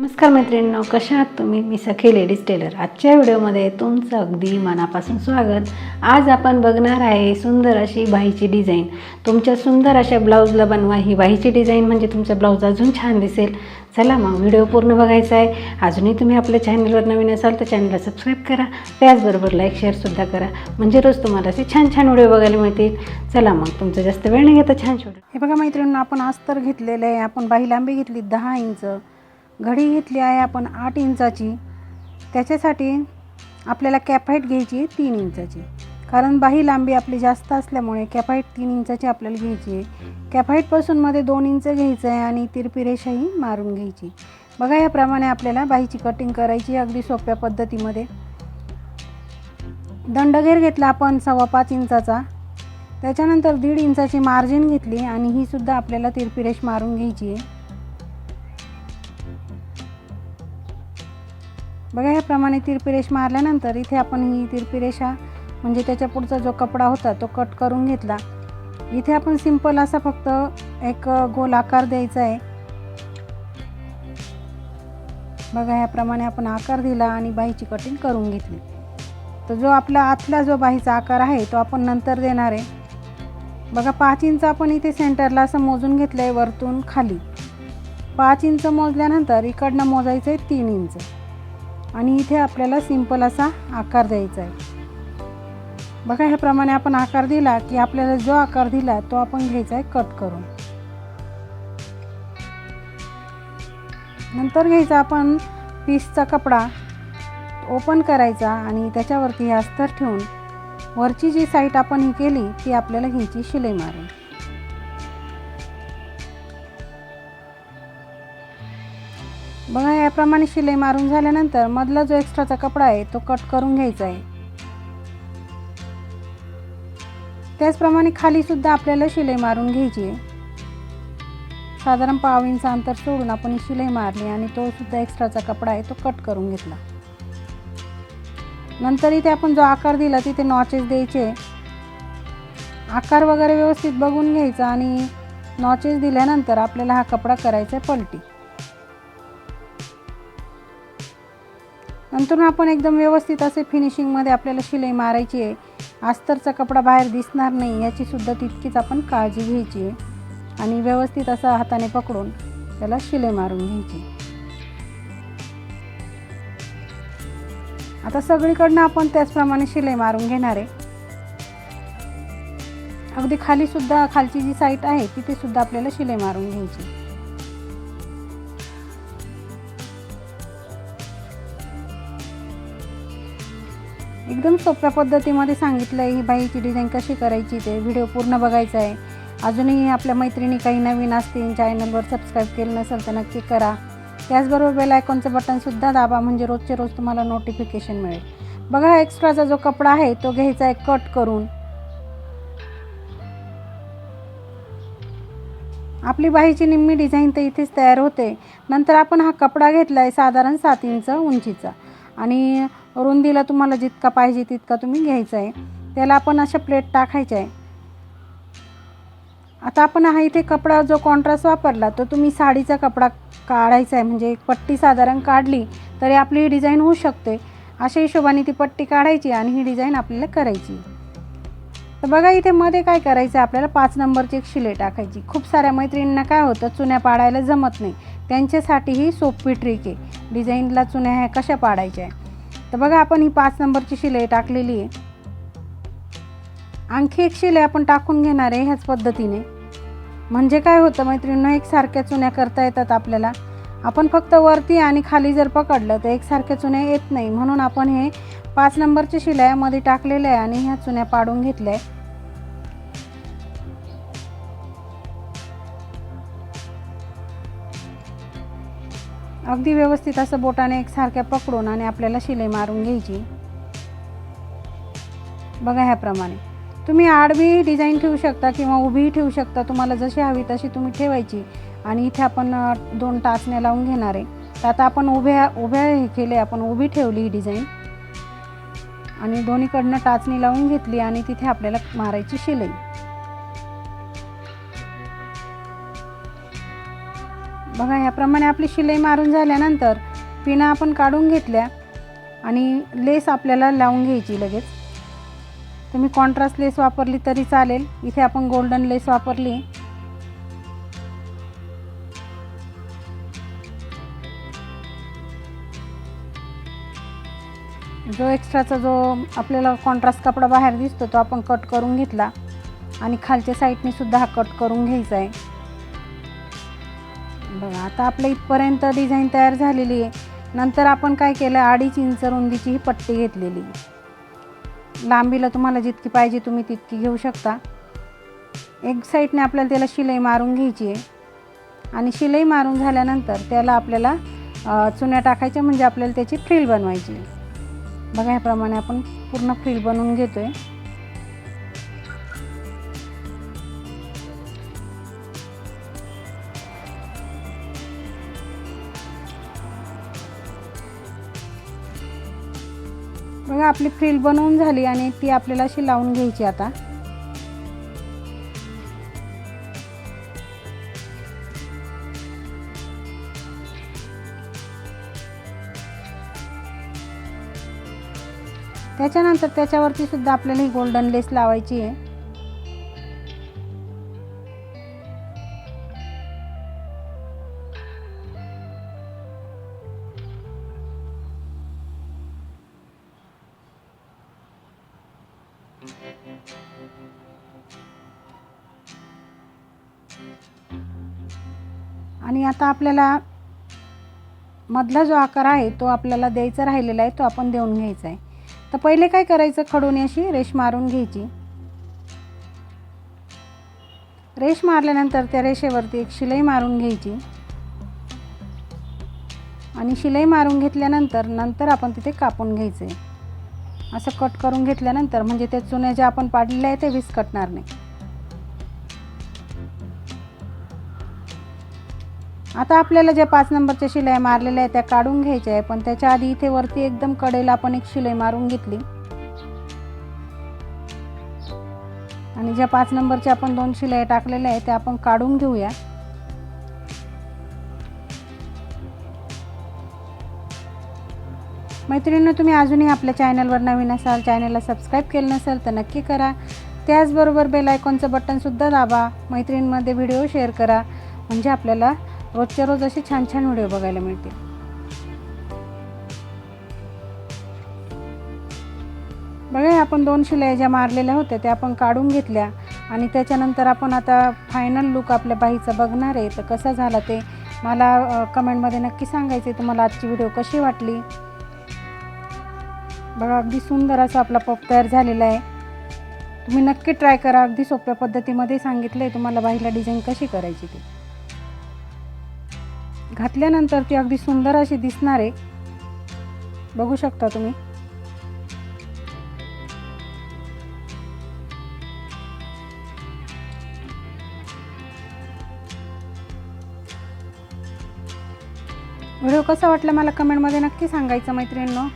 नमस्कार मैत्रिणींनो कशा आहात तुम्ही? मी सखी लेडीज टेलर. आजच्या व्हिडिओमध्ये तुमचं अगदी मनापासून स्वागत. आज आपण बघणार आहे सुंदर अशी बाहीची डिझाईन. तुमच्या सुंदर अशा ब्लाऊजला बनवा. ही बाहीची डिझाईन म्हणजे तुमचा ब्लाऊज अजून छान दिसेल. चला मग व्हिडिओ पूर्ण बघायचा आहे. अजूनही तुम्ही आपल्या चॅनलवर नवीन असाल तर चॅनलला सबस्क्राईब करा. त्याचबरोबर लाईक शेअरसुद्धा करा. म्हणजे रोज तुम्हाला असे छान छान व्हिडिओ बघायला मिळतील. चला मग तुमचं जास्त वेळ नाही घेता छान छोटं. हे बघा मैत्रिणींना आपण आज तर घेतलेलं आहे. आपण बाही लांबी घेतली दहा इंच. घडी घेतली आहे आपण आठ इंचाची. त्याच्यासाठी आपल्याला कॅफाईट घ्यायची आहे तीन इंचाची. कारण बाही लांबी आपली जास्त असल्यामुळे कॅफाईट तीन इंचाची आपल्याला घ्यायची आहे. कॅफाईटपासून मध्ये दोन इंच घ्यायचं आहे आणि तिरपी रेषाही मारून घ्यायची बघा याप्रमाणे आपल्याला बाहीची कटिंग करायची आहे अगदी सोप्या पद्धतीमध्ये. दंडघेर घेतला आपण सव्वा पाच इंचाचा. त्याच्यानंतर दीड इंचाची मार्जिन घेतली आणि ही सुद्धा आपल्याला तिरपी रेष मारून घ्यायची आहे. बघा ह्याप्रमाणे तिरपी रेष मारल्यानंतर इथे आपण ही तिरपी रेषा म्हणजे त्याच्या पुढचा जो कपडा होता तो कट करून घेतला. इथे आपण सिंपल असा फक्त एक गोल आकार द्यायचा आहे. बघा ह्याप्रमाणे आपण आकार दिला आणि बाहीची कटिंग करून घेतली. तर जो आपला आतला जो बाहीचा आकार आहे तो आपण नंतर देणार आहे. बघा पाच इंच आपण इथे सेंटरला असं मोजून घेतलं आहे वरतून खाली. पाच इंच मोजल्यानंतर इकडनं मोजायचं आहे तीन इंच. आणि इथे आपल्याला सिंपल असा आकार द्यायचा आहे. बघा ह्याप्रमाणे आपण आकार दिला की आपल्याला जो आकार दिला तो आपण घ्यायचा आहे कट करून. नंतर घ्यायचा आपण पीसचा कपडा ओपन करायचा आणि त्याच्यावरती हे अस्तर ठेवून वरची जी साईट आपण ही केली ती आपल्याला घ्यायची शिलाई मारून बघा याप्रमाणे शिलाई मारून झाल्यानंतर मधला जो एक्स्ट्राचा कपडा आहे तो कट करून घ्यायचा आहे. त्याचप्रमाणे खाली सुद्धा आपल्याला शिलाई मारून घ्यायची आहे. साधारण पाव इंच अंतर सोडून आपण शिलाई मारली आणि तो सुद्धा एक्स्ट्राचा कपडा आहे तो कट करून घेतला. नंतर इथे आपण जो आकार दिला तिथे नॉचेस द्यायचे. आकार वगैरे व्यवस्थित बघून घ्यायचा आणि नॉचेस दिल्यानंतर आपल्याला हा कपडा करायचा आहे पलटी. नंतर आपण एकदम व्यवस्थित असे फिनिशिंगमध्ये आपल्याला शिलाई मारायची आहे. अस्तरचा कपडा बाहेर दिसणार नाही याचीसुद्धा तितकीच आपण काळजी घ्यायची आहे. आणि व्यवस्थित असा हाताने पकडून त्याला शिलाई मारून घ्यायची आता सगळीकडनं आपण त्याचप्रमाणे शिलाई मारून घेणार आहे. अगदी खाली सुद्धा खालची जी साईट आहे तिथे सुद्धा आपल्याला शिलाई मारून घ्यायची एकदम सोप्या पद्धतीमध्ये सांगितलं आहे ही बाईची डिझाईन कशी करायची ते. व्हिडिओ पूर्ण बघायचा आहे. अजूनही आपल्या मैत्रिणी काही नवीन असतील चॅनलवर सबस्क्राईब केलं नसेल तर नक्की करा. त्याचबरोबर बेल आयकॉनचं बटनसुद्धा दाबा म्हणजे रोजचे रोज तुम्हाला नोटिफिकेशन मिळेल. बघा एक्स्ट्राचा जो कपडा आहे तो घ्यायचा आहे कट करून. आपली बाहीची निम्मी डिझाईन तर इथेच तयार होते. नंतर आपण हा कपडा घेतला आहे साधारण सात इंच उंचीचा. आणि रुंदीला तुम्हाला जितका पाहिजे तितका तुम्ही घ्यायचा आहे त्याला आपण अशा प्लेट टाकायच्या आहे आता आपण हा इथे कपडा जो कॉन्ट्रास्ट वापरला तो तुम्ही साडीचा कपडा काढायचा आहे म्हणजे एक पट्टी साधारण काढली तरी आपली ही डिझाईन होऊ शकते. अशा हिशोबाने ती पट्टी काढायची आणि ही डिझाईन आपल्याला करायची. तर बघा इथे मध्ये काय करायचं आहे आपल्याला पाच नंबरची एक शिले टाकायची. खूप साऱ्या मैत्रिणींना काय होतं चुन्या पाडायला जमत नाही. त्यांच्यासाठी ही सोपी ट्रिक आहे. डिझाईनला चुन्या ह्या कशा पाडायच्या आहे तर बघा आपण ही पाच नंबरची शिलाई टाकलेली आहे. आणखी एक शिलाई आपण टाकून घेणार आहे ह्याच पद्धतीने. म्हणजे काय होतं मैत्रिणींना एकसारख्या चुन्या करता येतात आपल्याला. आपण फक्त वरती आणि खाली जर पकडलं तर एकसारख्या चुन्या येत नाही. म्हणून आपण हे पाच नंबरच्या शिलायामध्ये टाकलेलं आहे आणि ह्या चुन्या पाडून घेतल्या आहे. अगदी व्यवस्थित असं बोटाने एकसारख्या पकडून आणि आपल्याला शिलाई मारून घ्यायची. बघा ह्याप्रमाणे. तुम्ही आडवी डिझाईन ठेवू शकता किंवा उभीही ठेवू शकता. तुम्हाला जशी हवी तशी तुम्ही ठेवायची. आणि इथे आपण दोन टाचण्या लावून घेणार आहे. तर आता आपण उभ्या उभ्या हे केले आपण उभी ठेवली ही डिझाईन आणि दोन्हीकडनं टाचणी लावून घेतली आणि तिथे आपल्याला मारायची शिलाई. बघा ह्याप्रमाणे आपली शिलाई मारून झाल्यानंतर पिना आपण काढून घेतल्या आणि लेस आपल्याला लावून घ्यायची लगेच. तुम्ही कॉन्ट्रास्ट लेस वापरली तरी चालेल. इथे आपण गोल्डन लेस वापरली. जो एक्स्ट्राचा जो आपल्याला कॉन्ट्रास्ट कपडा बाहेर दिसतो तो आपण कट करून घेतला. आणि खालच्या साईडने सुद्धा हा कट करून घ्यायचा आहे. बघा आता आपल्या इथपर्यंत डिझाईन तयार झालेली आहे. नंतर आपण काय केलं अडीच इंच रुंदीची ही पट्टी घेतलेली. लांबीला तुम्हाला जितकी पाहिजे तुम्ही तितकी घेऊ शकता. एक साईडने आपल्याला त्याला शिलाई मारून घ्यायची आहे. आणि शिलाई मारून झाल्यानंतर त्याला आपल्याला चुन्या टाकायच्या म्हणजे आपल्याला त्याची फ्रील बनवायची बघा ह्याप्रमाणे आपण पूर्ण फ्रील बनवून घेतो आहे बघा आपली फ्रील बनवून झाली आणि ती आपल्याला अशी लावून घ्यायची आता. त्याच्यानंतर त्याच्यावरती सुद्धा आपल्याला ही गोल्डन लेस लावायची आहे. आणि आता आपल्याला मधला जो आकार आहे तो आपल्याला द्यायचा राहिलेला आहे तो आपण देऊन घ्यायचा आहे. तर पहिले काय करायचं खडून अशी रेश मारून घ्यायची. रेश मारल्यानंतर त्या रेषेवरती एक शिलाई मारून घ्यायची. आणि शिलाई मारून घेतल्यानंतर नंतर आपण तिथे कापून घ्यायचं आहे असं कट करून घेतल्यानंतर म्हणजे त्या चुन्या ज्या आपण पाडलेल्या आहे ते विस्कटणार नाही. आता आपल्याला ज्या पाच नंबरच्या शिलाई मारलेल्या आहेत त्या काढून घ्यायच्या आहे पण त्याच्या आधी इथे वरती एकदम कडेला आपण एक शिलाई मारून घेतली. आणि ज्या पाच नंबरच्या आपण दोन शिलाई टाकलेल्या आहेत त्या आपण काढून घेऊया. मैत्रिणींनो तुम्ही अजूनही आपल्या चॅनलवर नवीन असाल चॅनलला सबस्क्राईब केलं नसेल तर नक्की करा. त्याचबरोबर बेल आयकॉनचं बटनसुद्धा दाबा. मैत्रिणींमध्ये व्हिडिओ शेअर करा. म्हणजे आपल्याला रोजच्या रोज असे छान छान व्हिडिओ बघायला मिळतील. बघा आपण दोन शिलाई ज्या मारलेल्या होत्या त्या आपण काढून घेतल्या आणि त्याच्यानंतर आपण आता फायनल लुक आपल्या बाईचा बघणार आहे. तर कसा झाला ते मला कमेंटमध्ये नक्की सांगायचे तुम्हाला आजची व्हिडिओ कशी वाटली? बघा अगदी सुंदर असा आपला पप तयार झालेला आहे. तुम्ही नक्की ट्राय करा. अगदी सोप्या पद्धतीमध्ये सांगितलं आहे तुम्हाला बाईला डिझाईन कशी करायची ती. घातल्यानंतर ती अगदी सुंदर अशी दिसणार. आहे बघू शकता तुम्ही. व्हिडिओ कसा वाटला मला कमेंटमध्ये नक्की सांगायचं मैत्रिणींनो.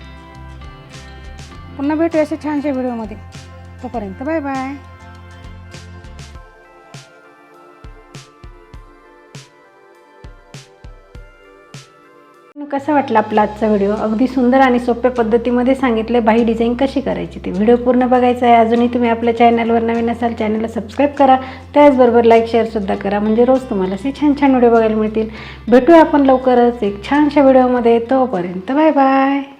पुन्हा भेटूया अशा छानशा व्हिडिओमध्ये. तोपर्यंत बाय बाय. कसा वाटला आपला आजचा व्हिडिओ? अगदी सुंदर आणि सोप्या पद्धतीमध्ये सांगितले बाही डिझाईन कशी करायची ती. व्हिडिओ पूर्ण बघायचा आहे. अजूनही तुम्ही आपल्या चॅनलवर नवीन असाल चॅनलला सबस्क्राईब करा. त्याचबरोबर लाईक शेअरसुद्धा करा. म्हणजे रोज तुम्हाला असे छान छान व्हिडिओ बघायला मिळतील. भेटूया आपण लवकरच एक छानशा व्हिडिओमध्ये. तोपर्यंत बाय बाय